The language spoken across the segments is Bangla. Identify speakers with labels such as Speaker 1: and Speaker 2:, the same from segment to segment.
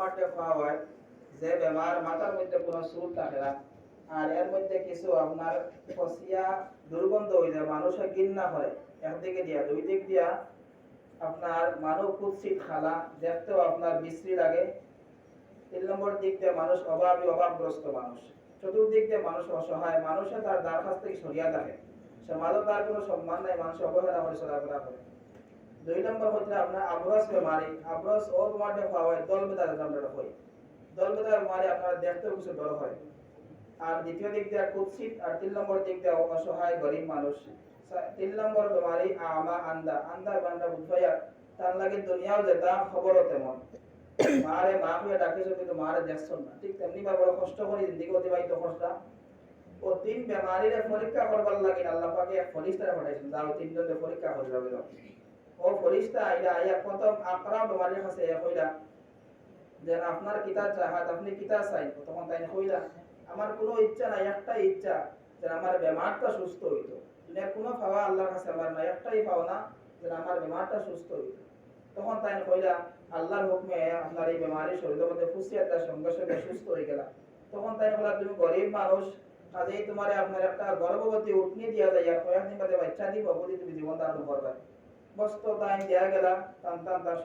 Speaker 1: মাঠে হয়, যে বেমার মাথার মধ্যে কোনো থাকে না। আর এর মধ্যে কিছু আপনার দুর্গন্ধ হয়ে যায়, মানুষের করে। একদিকে দিয়া দুই দিক দিয়া আপনার কুৎসিত খালা, দেখতেও আপনার বিশ্রী লাগে। তিন নম্বর দিক দিয়ে মানুষ অভাবী, অভাবগ্রস্ত মানুষ। চতুর্দিক দিয়ে মানুষ অসহায় মানুষে তার দ্বার কাছ থেকে। সরিয়া থাকে তার কোনো সম্মান নাই মানুষ অবহেলা করে, চলাফেরা করে। দুই নম্বর হচ্ছে আপনার আব্রস বেমারি। আব্রস ও বেমারটা খাওয়া হয়, দল বেতার আমরা হয় দল বেতার বেমারি আপনার দেখতেও কিছু ডর হয়। আর দ্বিতীয় দিক দিয়ে কুৎসিত, আর তিন নম্বর দিক দিয়ে অসহায়, গরিব মানুষ। তিন নম্বর বেমারি আমা, আন্দা। আন্দা বান্দা বুঝাইয়া তার লাগে দুনিয়াও যেটা খবরও তেমন। মারে মা হয়ে ডাকিছো কিন্তু মারে দেখছ না। ঠিক তেমনি বা বড় কষ্ট করে জিন্দিগি অতিবাহিত করছিলাম ও তিন বেমারিরে পরীক্ষা করবার লাগে আল্লাহ পাকে এক ফরিস্তারে পাঠাইছেন, যাও তিনজনে পরীক্ষা করে যাবে আপনার চাহাত আপনি কিতা চাই, তখন তাই আমার কোনো ইচ্ছা নাই, একটাই ইচ্ছা যে আমার বেমারটা সুস্থ কোনো আল্লাহর কাছে আমার নাই, একটাই যে আমার বেমারটা সুস্থ তখন তাই কইলা আল্লাহর হুকমে আপনার এই বেমারি শরীরের মধ্যে সঙ্গে সঙ্গে সুস্থ হয়ে তখন তাই কইলা তুমি গরিব মানুষ, কাজেই তোমার আপনার একটা গর্ভবতী উঠনি দিয়া যায় আর কয়েকদিন বাদে বাচ্চা দিব, বলি তুমি জীবন ধারণ করবে। দেয়া তার তার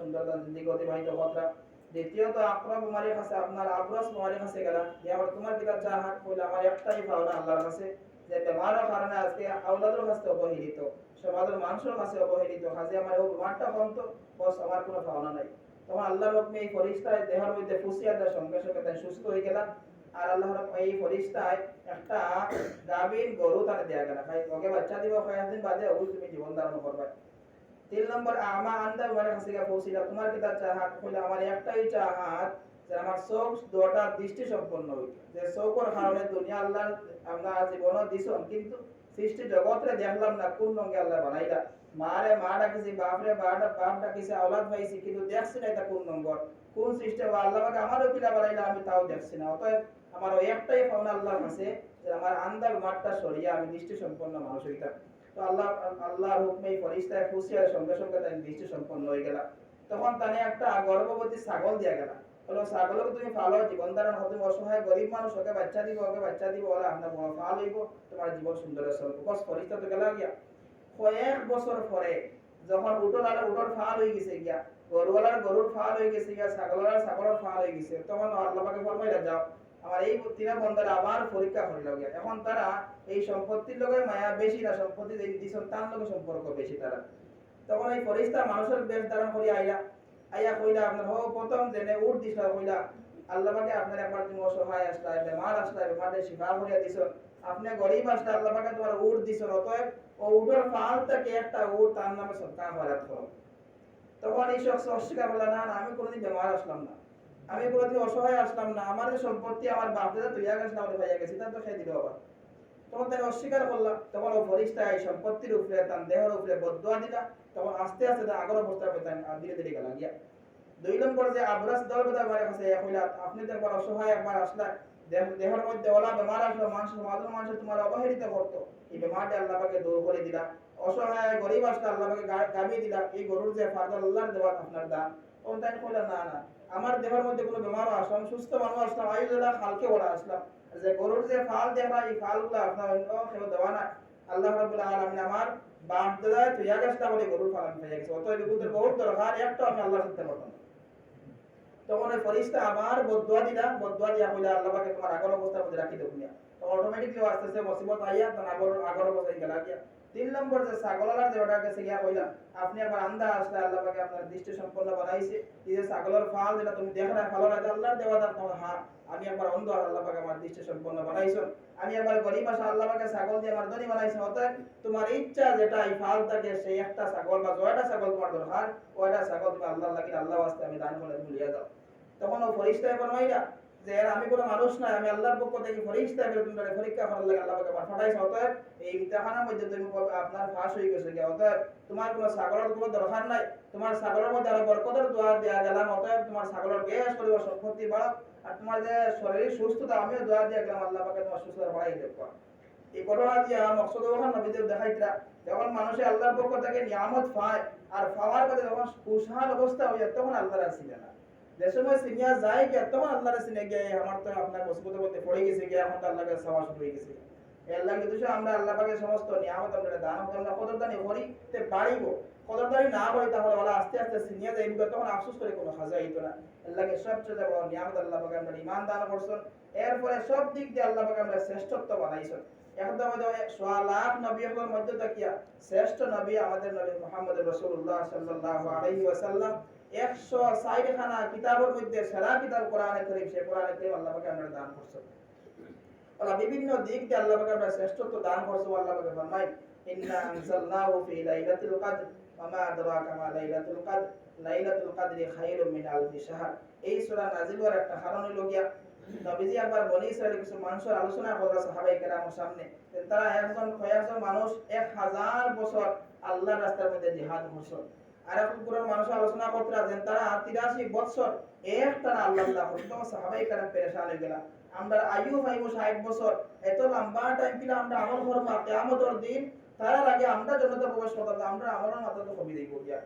Speaker 1: অবহেলিত, সমাজের মানুষের কাছে অবহেলিত আমার কমতো, বস, আমার কোনো ভাবনা নাই। তখন আল্লাহর হুকমে এই ফরিস্তায় দেহের মধ্যে ফুসিয়া দেওয়ার সঙ্গে সঙ্গে তাই সুস্থ হয়ে গেলাম। আর আল্লাহর হুকমে এই ফরিস্তায় একটা গাভীর গরু তাকে দেয়া গেল। ভাই, ওকে বাচ্চা দিব, কয়েকদিন বাদে ওগুলো তুমি জীবন ধারণ করবে। তিন নম্বর আমা পৌঁছিলা তোমার কিতা চাহাত কইলে আমার একটাই চাহাত যে আমার চোখ, দুটা দৃষ্টি সম্পন্ন যে চোখের কারণে দুনিয়া আমরা জীবন কিন্তু সৃষ্টি জগৎরে দেখলাম না, কোন রঙে আল্লাহ বানাইলা। মারে, মা ডাকিছি, বাপরে, বাপ ডাকিছে, আওলাদ পাইছি, কিন্তু দেখছি না এটা কোন নম্বর। কোন আমারও বানাইলা, আমি তাও দেখছি না। অতএব আমার ওই একটাই পাওনা আল্লাহর যে আমার আন্দার মাঠটা সরিয়ে আমি দৃষ্টি সম্পন্ন মানুষ হইতাম। তো আল্লাহ, আল্লাহর হুকমে সঙ্গে সঙ্গে দৃষ্টি সম্পন্ন হয়ে গেল তখন একটা গর্ভবতী ছাগল দিয়া গেল বলো, ছাগলকে তুমি ফালো, জীবন ধারণ অসহায়, গরিব মানুষ ওকে বাচ্চা দিব, ওকে বাচ্চা দিব ওরা ফাল হইব, তোমার জীবন সুন্দর বস, ফরিস্তা তো গিয়া। কয়েক বছর পরে যখন উটোর ফাল হয়ে গেছে গিয়া, গরুওয়ালার গরুর ফাল হয়ে গেছে গিয়া ছাগলের ফাল হয়ে গেছে, তখন আল্লাহ পাকে ফরমাইলা যাও আমার এই তিনা বন্ধারা আবার পরীক্ষা করিল গিয়া। এখন তারা এই সম্পত্তির লগে মায়া বেশি না সম্পত্তি দিছন তার লগে সম্পর্ক বেশি তারা। তখন এই ফরিস্তা মানুষের বেশ ধারণ করি আইয়া আইয়া কইলা আপনার হো প্রথম জেনে উঠ দিছ কইলা আল্লাহ পাকে আপনার একবার তুমি অসহায় আসলা বেমার আসলা বেমারে শিফা করিয়া দিছ আপনি গরিব আসলা আল্লাহ পাকে তোমার উঠ দিছ অতএব ও উটের ফাল থেকে একটা উট তার নামে সৎকার হওয়ার তখন এই শখস অস্বীকার বলল না, আমি কোনোদিন বেমার আসলাম না। আমি কোনোদিন অসহায় আসলাম না, আমার যে সম্পত্তি, আমার বাপ দাদা তুইয়া গেছে আমার ভাইয়া গেছে তা তো খেয়ে দিল আবার। তখন তাকে অস্বীকার করলাম, তখন ও ফরিস্তা এই সম্পত্তির উপরে, তার দেহের উপরে বদুয়া দিলা, তখন আস্তে আস্তে তার আগর অবস্থা পেতেন ধীরে ধীরে গেলাম গিয়া। দুই নম্বর যে আবরাস দল বেদা আমার কাছে আপনি তো একবার অসহায় একবার আসলা দেহ- দেহের মধ্যে ওলা বেমার আসলো মানুষ মাদুর মানুষ তোমার অবহেলিত করতো। এই বেমারটা আল্লাহ পাকে দূর করে দিলা। অসহায় গরিব আসলে আল্লাহ পাকে গা- গাবিয়ে দিলা। এই গরুর যে ফাদল আল্লাহর দেওয়া আপনার দান। তখন তাই কইলা, না না, আমার দেহের মধ্যে কোনো বেমারও আসলাম সুস্থ মানুষ আসলাম আয়ুদুল্লাহ খালকে ওরা আসলাম। যে গরুর যে ফাল দেখা এই ফালগুলো আপনার অন্য কেউ দেওয়া না আল্লাহ রাব্বুল আলামিন আমার বাপ দাদা তুইয়া গেছে বলে গরুর ফাল আমি পেয়ে গেছে। অতএব এগুলোর বহুত দরকার একটা আমি আল্লাহ করতে পারতাম না। তখন ওই ফরিস্তা আবার বদুয়া দিলা, বদুয়া দিয়া কইলা, আল্লাহ পাকে তোমার আগর অবস্থার মধ্যে রাখি দেবো তখন অটোমেটিকলি আস্তে আস্তে মুসিবত আইয়া তার আগর আগর অবস্থায় গেলা গিয়া। তিন নম্বর যে ছাগলার যে ওটা গেছে গিয়া কইলা আপনি আবার আন্দা আসলে আল্লাহ পাকে আপনার দৃষ্টি সম্পন্ন বানাইছে। এই যে ছাগলের ফাল যেটা তুমি দেখো না ফালো না আল্লাহর দেওয়া দান তোমার হ্যাঁ আমি একবার অন্ধ আর আল্লাহ পাকে আমার দৃষ্টি সম্পন্ন বানাইছো আমি একবার গরিব আসা আল্লাহ পাকে ছাগল দিয়ে আমার ধনী বানাইছো, অতএব তোমার ইচ্ছা যেটা এই ফাল থাকে, সেই একটা ছাগল বা জয়টা ছাগল তোমার দরকার, ওইটা ছাগল তুমি আল্লাহ লাগি আল্লাহ আসতে আমি দান করে ভুলিয়ে দাও। তখন ও ফরিস্তায় ফরমাইলা যে আমি কোনো মানুষ আমি আল্লাহর পক্ষ থেকে পরীক্ষা করার লাগে অতএব এই মধ্যে তুমি আপনার ফাঁস হয়ে গেছে অতএব তোমার কোনো কোনো দরকার নাই, তোমার মধ্যে আরও বরকতের দোয়া গেলাম, অতএব তোমার সম্পত্তি বাড়ক আর তোমার যে শরীর সুস্থতা, আমিও দোয়া দিয়ে গেলাম, আল্লাহ পাকে তোমার সুস্থতা বাড়াই দেখবা এই ঘটনা দিয়া মকসদ ওখান নবীদের যখন মানুষে আল্লাহর পক্ষ থেকে নিয়ামত পায়, আর পাওয়ার পরে যখন কুশাল অবস্থা হয়ে, তখন আল্লাহর আসিবে না। যে সময় সিনিয়া যায় গিয়া তখন আল্লাহরে সিনে গিয়ে আমার তো আপনার মুসিবতের মধ্যে পড়ে গেছে গিয়া, এখন তো আল্লাহকে সাওয়া শুরু হয়ে গেছে। আল্লাহ কিন্তু আমরা আল্লাহ পাকের সমস্ত নিয়ামত আমরা দান হতে আমরা কদরদানি করি তে বাড়িব কদরদানি না করি তাহলে ওরা আস্তে আস্তে সিনিয়া যাইব তখন আফসোস করে কোনো খাজা হইতো না। আল্লাহকে সবচেয়ে বড় নিয়ামত আল্লাহ পাকে আমরা ইমান দান করছেন। এরপরে সব দিক দিয়ে আল্লাহ পাকে আমরা শ্রেষ্ঠত্ব বানাইছেন। এখন তো আমাদের সোয়া লাখ নবীর মধ্যে তাকিয়া শ্রেষ্ঠ নবী আমাদের নবী মোহাম্মদ রসুল্লাহ সাল্লাল্লাহু আলাইহি ওয়াসাল্লাম। একশো ষাট খানা কিতাবের মধ্যে, সেরা কিতাব কোরআনে করিম সে কোরআনে করিম আল্লাহ পাকে আমরা দান করছেন ওরা বিভিন্ন দিক দিয়ে আল্লাহ পাকে আমরা শ্রেষ্ঠত্ব দান করছ, আল্লাহ পাকে ফরমাই ইন্না আনজালনাহু ফি লাইলাতুল কদর, ওয়া আদরাকা মা লাইলাতুল কদর, লাইলাতুল কদরি খায়রুম মিন আলফি শাহর এই সূরা নাজিল হওয়ার একটা কারণ হলো গিয়া নবীজি একবার বনি ইসরায়েলের কিছু মানুষের আলোচনা করল সাহাবাই কেরামের সামনে। তারা একজন কয়েকজন মানুষ এক হাজার বছর আল্লাহর রাস্তার মধ্যে জিহাদ করছে আর এক গ্রুপের মানুষ আলোচনা করতে তারা তিরাশি বছর আল্লাহ আল্লাহ সাহাবাই কেরাম পেরেশান হয়ে গেলা আমরা আয়ু বছর, এত লম্বা টাইম কিনা আমরা আমল করব কেয়ামতর দিন তার আগে আমরা জনতা প্রবেশ করতে আমরা আমলের মাত্রা তো গিয়া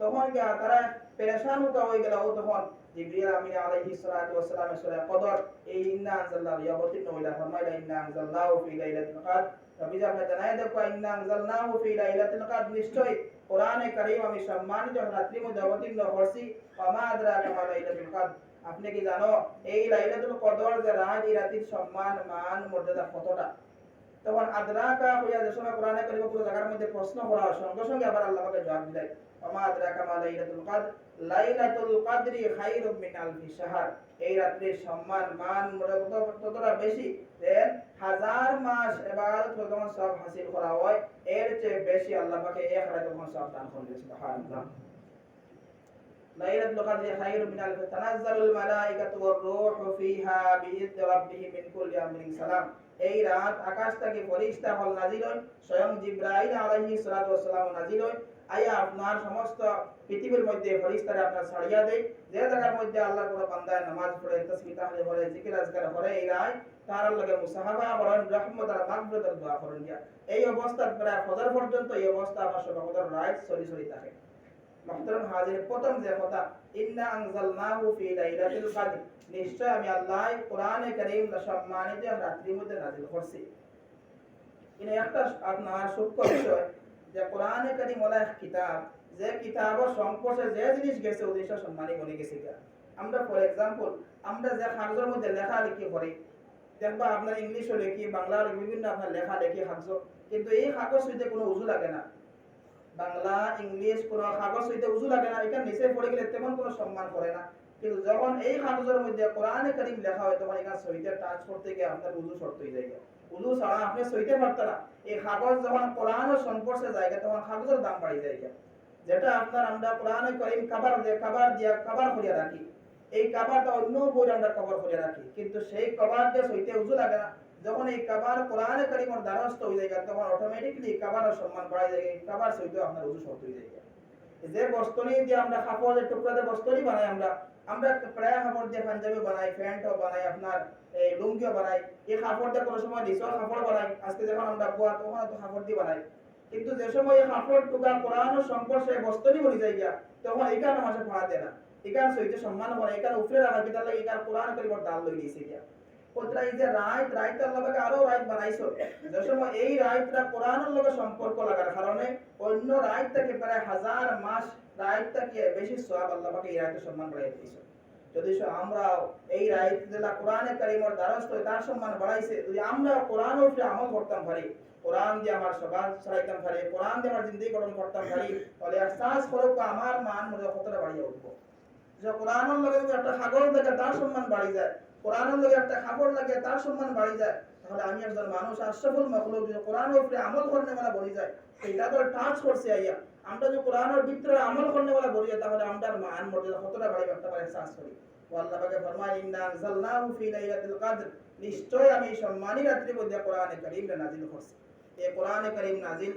Speaker 1: তখন গিয়া তারা পেরেশান হতে হয়ে গেল। ও তখন জিবরিল আমিন আলাইহিস সালাতু ওয়াস সূরা কদর, এই ইন্না আনজালনাহু ইয়া অবতীর্ণ ফরমাইলা, ইন্না আনজালনাহু ফি লাইলাতুল কদর নবী আপনি জানাই দেখো ইন্না আনজালনাহু ফি লাইলাতুল কদর নিশ্চয় কোরআনে কারীম আমি সম্মানিত রাত্রির মধ্যে অবতীর্ণ করছি ওয়া মা আদরাকা মা লাইলাতুল কদর আপনি কি জানো, এই লাইলাতুল কদর যে রাত এই রাতের সম্মান, মান, মর্যাদা কতটা? তখন আদরাকা হইয়া যে কোরআনে কারীম পুরো জায়গার মধ্যে প্রশ্ন করা হয়, সঙ্গে সঙ্গে আবার আল্লাহ পাকে জবাব দিলেন ওয়া মা আদরাকা মা লাইলাতুল কদর, লাইলাতুল কদরি খায়রুম মিন আলফি শাহর। এই রাত্রির সম্মান, মান ততটা বেশি, দেন হাজার মাস করে যখন সব হাসিল করা হয়, এর চেয়ে বেশি আল্লাহ পাকে এক রাতে তখন সব দান করলেন, সুবহানাল্লাহ। কদরি খায়রুম মিন আলফি তানাজ্জালুল মালাইকাতু ওয়ার রূহু ফিহা বিইذনি রাব্বিহিম মিন কুল্লি আমরিন সালাম। এই রাত আকাশ থেকে ফেরেশতা হল স্বয়ং আয়া আপনার সমস্ত পৃথিবীর মধ্যে ফেরেশতারা আপনার ছাড়িয়া দেয় যে জায়গার মধ্যে বান্দায় নামাজ পড়ে, তাসবিহ তাহলিল করে জিকির, আজকার করে এই তার লগে মুসাহাবা রহমত আর দোয়া গিয়া এই অবস্থা প্রায় ফজর পর্যন্ত এই অবস্থা আমার সব আমাদের রায় সরি সরি থাকে। মহতরম হাজির প্রথম যে কথা ইন্না আনজালনাহু ফি কদর। নিশ্চয় আমি আল্লাহ কোরআনে কারীম মধ্যে করছি। ইনে একটা আপনার বিষয় যে কোরআনে কারীম কিতাব যে সংস্পর্শে যে জিনিস গেছে জিনিসটা সম্মানী বনে গেছে আমরা ফর এক্সাম্পল আমরা যে কাগজের মধ্যে লেখা লিখি করি দেখবা আপনার ইংলিশও লিখি বাংলা লিখি, বিভিন্ন আপনার লেখা লিখি কাগজ কিন্তু এই কাগজ হইতে কোনো উজু লাগে না। বাংলা, ইংলিশ, কোনো কাগজ হইতে উজু লাগে না এটা নিচে পড়ে গেলে তেমন কোনো সম্মান করে না। কিন্তু যখন এই কাগজের মধ্যে কোরআনে কারিম লেখা হয়, তখন এখানে সইতে টাচ করতে গিয়ে আপনার উজু শর্ত হয়ে যায়। উজু ছাড়া আপনি সইতে পারতেন না। এই কাগজ যখন যায়, তখন কাগজের দাম বাড়ি যায়। যেটা আপনার আমরা কোরআনে কারিম কাবার দিয়ে কাবার দিয়া কাবার করিয়া রাখি। এই কাবারটা অন্য বই আমরা কভার করে রাখি। কিন্তু সেই কভার দিয়ে সইতে উজু লাগে না। যখন এই কাবার কোরআনে কারিমর দ্বারস্থ হয়ে যায়, তখন অটোমেটিকলি কাবারের সম্মান বাড়াই যায় কাবার সইতে আপনার উজু শর্ত হয়ে যায়। যে বস্তনি দিয়ে আমরা কাপড়ের টুকরাতে বস্তনি বানাই আমরা আমরা প্রায় কাপড় দিয়ে পাঞ্জাবি বানাই, প্যান্টও বানাই, আপনার এই লুঙ্গিও বানাই, এই কাপড় দিয়ে কোনো সময় নিচর কাপড় বানাই, আজকে যখন আমরা বোয়া তখন তো কাপড় দিয়ে বানাই। কিন্তু যে সময় এই কাপড় টুকা কোরআনের সংস্পর্শে বস্তনি বনি যায় গিয়া, তখন এই কারণে মাসে ফাড়া দেয় না। এখান সইতে সম্মান করে এখানে উপরে রাখা বিতার লাগে এখানে কোরআন করিবর দাল লই দিয়েছে গিয়া। এই যে রাইত আরও রাইত বানাইছো? এই রাইতটা কোরআনের লগে সম্পর্ক লাগার কারণে অন্য প্রায় হাজার মাস বেশি সওয়াব এই সম্মান বাড়াই যদি আমরাও এই রাইত কারিমর দ্বারস্থ তার সম্মান বাড়াইছে, যদি আমরা কোরআন উপরে আমল করতাম পারি, কোরআন দিয়ে আমার সকাল ছড়াইতাম পারি, কোরআন দিয়ে আমার জিন্দিগি গঠন করতাম পারি, তাহলে করুক আমার মান মনে কতটা বাড়িয়ে উঠবো। যে কোরআনের লগে একটা সাগর দেখে তার সম্মান বাড়ি যায় একটা লাগে তার সম্মান বাড়ি যায়, তাহলে আমি একজন মানুষ মখলুক আমল করনে বলা বলি যায় এটা তো টাচ করছে আইয়া। আমরা যদি কোরআনের ভিতরে আমল করনে বলা বলি তাহলে মান মর্যাদা কতটা বাড়ি করতে পারে করি ফরমায়, ইন্না আনজালনাহু ফি লাইলাতিল কদর নিশ্চয় আমি সম্মানী রাত্রি মধ্যে কোরআনে কারীম নাজিল করছি। এই কোরআনে কারীম নাজিল